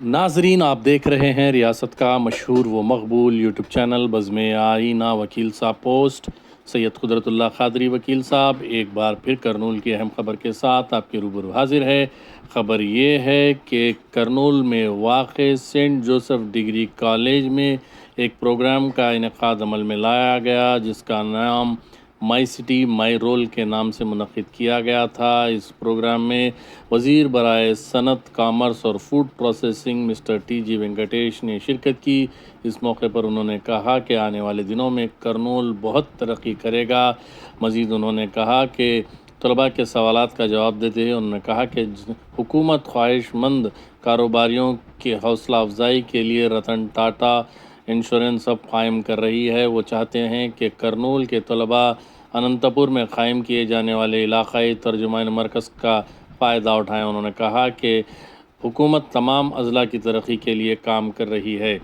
ناظرین، آپ دیکھ رہے ہیں ریاست کا مشہور و مقبول یوٹیوب چینل بزم آئینہ وکیل صاحب پوسٹ۔ سید قدرت اللہ قادری وکیل صاحب، ایک بار پھر کرنول کی اہم خبر کے ساتھ آپ کے روبرو حاضر ہے۔ خبر یہ ہے کہ کرنول میں واقع سینٹ جوسف ڈگری کالج میں ایک پروگرام کا انعقاد عمل میں لایا گیا، جس کا نام مائی سٹی، مائی رول کے نام سے منعقد کیا گیا تھا۔ اس پروگرام میں وزیر برائے صنعت، کامرس اور فوڈ پروسیسنگ مسٹر ٹی جی وینکٹیش نے شرکت کی۔ اس موقع پر انہوں نے کہا کہ آنے والے دنوں میں کرنول بہت ترقی کرے گا۔ مزید انہوں نے کہا کہ طلبہ کے سوالات کا جواب دیتے ہوئے انہوں نے کہا کہ حکومت خواہش مند کاروباریوں کے حوصلہ افزائی کے لیے رتن ٹاٹا انشورنس اب قائم کر رہی ہے۔ وہ چاہتے ہیں کہ کرنول کے طلباء انتپور میں قائم کیے جانے والے علاقائی ترجمان مرکز کا فائدہ اٹھائیں۔ انہوں نے کہا کہ حکومت تمام اضلاع کی ترقی کے لیے کام کر رہی ہے۔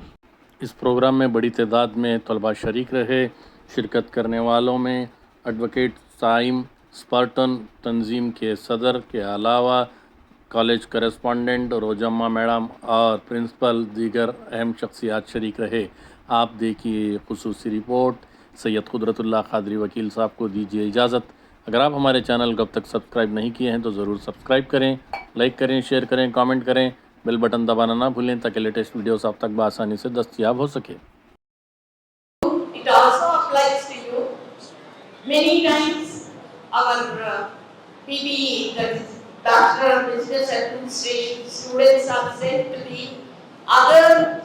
اس پروگرام میں بڑی تعداد میں طلباء شریک رہے۔ شرکت کرنے والوں میں ایڈوکیٹ سائم سپارٹن تنظیم کے صدر کے علاوہ کالج کرسپانڈنٹ روجمہ میڈم اور پرنسپل دیگر اہم شخصیات شریک رہے۔ آپ دیکھیے خصوصی رپورٹ۔ سید قدرت اللہ قادری وکیل صاحب کو دیجیے اجازت۔ اگر آپ ہمارے چینل کو اب تک سبسکرائب نہیں کیے ہیں تو ضرور سبسکرائب کریں لائک کریں شیئر کریں کامنٹ کریں۔ بل بٹن دبانا نہ بھولیں تاکہ لیٹسٹ ویڈیوز آپ تک بآسانی سے دستیاب ہو سکے۔ Many times our uh, PPE, that is Bachelor of Business Administration students are sent to the other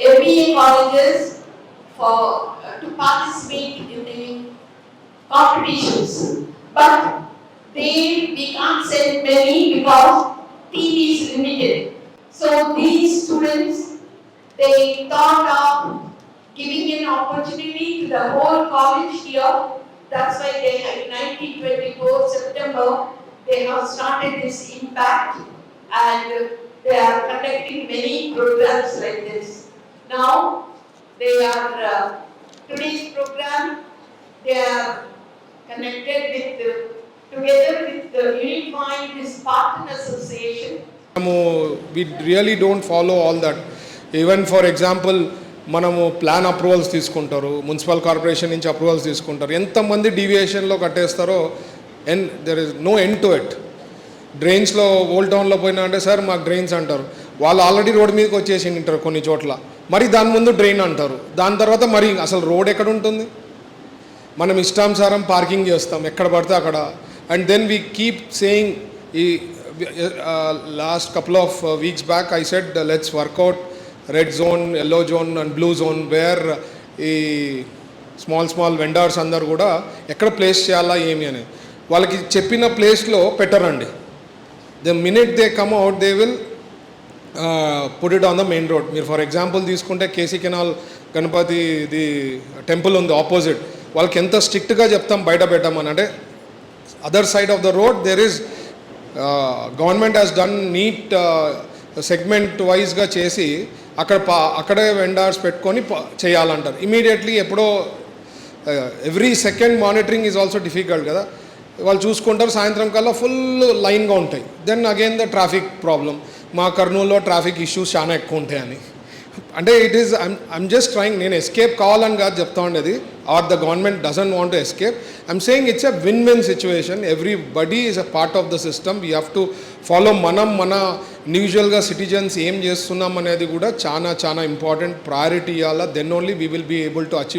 MBA colleges for, uh, to participate in the competitions. But they, we can't send many because TV is limited. So these students, they thought of giving an opportunity to the whole college here. That's why they had 1924 September, they have started this impact and they are conducting many programs like this. Now, they are, uh, today's program, they are connected with, uh, together with the Unified Spartan Association We really don't follow all that. Even for example మనము plan approvals తీసుకుంటారు municipal corporation నుంచి approvals తీసుకుంటారు ఎంతమంది డీవియేషన్లో కట్టేస్తారో and there is no end to it డ్రైన్స్లో old టౌన్లో పోయినా అంటే sir మాకు డ్రైన్స్ అంటారు. వాళ్ళు ఆల్రెడీ రోడ్ మీదకి వచ్చేసి ఉంటారు కొన్ని చోట్ల. మరి దాని ముందు డ్రైన్ అంటారు. దాని తర్వాత మరి అసలు రోడ్ ఎక్కడ ఉంటుంది? మనం ఇష్టానుసారం పార్కింగ్ చేస్తాం ఎక్కడ పడితే అక్కడ. And then we keep saying ఈ last couple of weeks back I said let's work out red zone yellow zone and blue zone where ఈ స్మాల్ స్మాల్ వెండర్స్ అందరు కూడా ఎక్కడ ప్లేస్ చేయాలా ఏమి అని. వాళ్ళకి చెప్పిన ప్లేస్లో పెట్టరండి. The minute they come out they will put it on the main road మీరు ఫర్ ఎగ్జాంపుల్ తీసుకుంటే కేసీ కెనాల్ గణపతి ఇది టెంపుల్ ఉంది ఆపోజిట్ వాళ్ళకి ఎంత స్ట్రిక్ట్గా చెప్తాం బయట పెట్టామని? అంటే other side of the road there is government has done neat segment వైజ్గా చేసి అక్కడ పా అక్కడే వెండర్స్ పెట్టుకొని చేయాలంటారు. ఇమీడియట్లీ ఎప్పుడో every second monitoring is also difficult కదా. వాళ్ళు చూసుకుంటారు సాయంత్రం కల్లా ఫుల్ లైన్గా ఉంటాయి. Then again the traffic problem మా కర్నూలులో ట్రాఫిక్ ఇష్యూస్ చాలా ఎక్కువ ఉంటాయని అంటే it is I'm just trying నేను ఎస్కేప్ కావాలని కాదు చెప్తా ఉండేది. Or the government doesn't want to escape I'm saying it's a win win situation everybody is a part of the system we have to follow మనం మన ఇండివిజువల్గా citizens ఏం చేస్తున్నాం అనేది కూడా చాలా చాలా ఇంపార్టెంట్ ప్రయారిటీ ఇవ్వాలా then only we will be able to achieve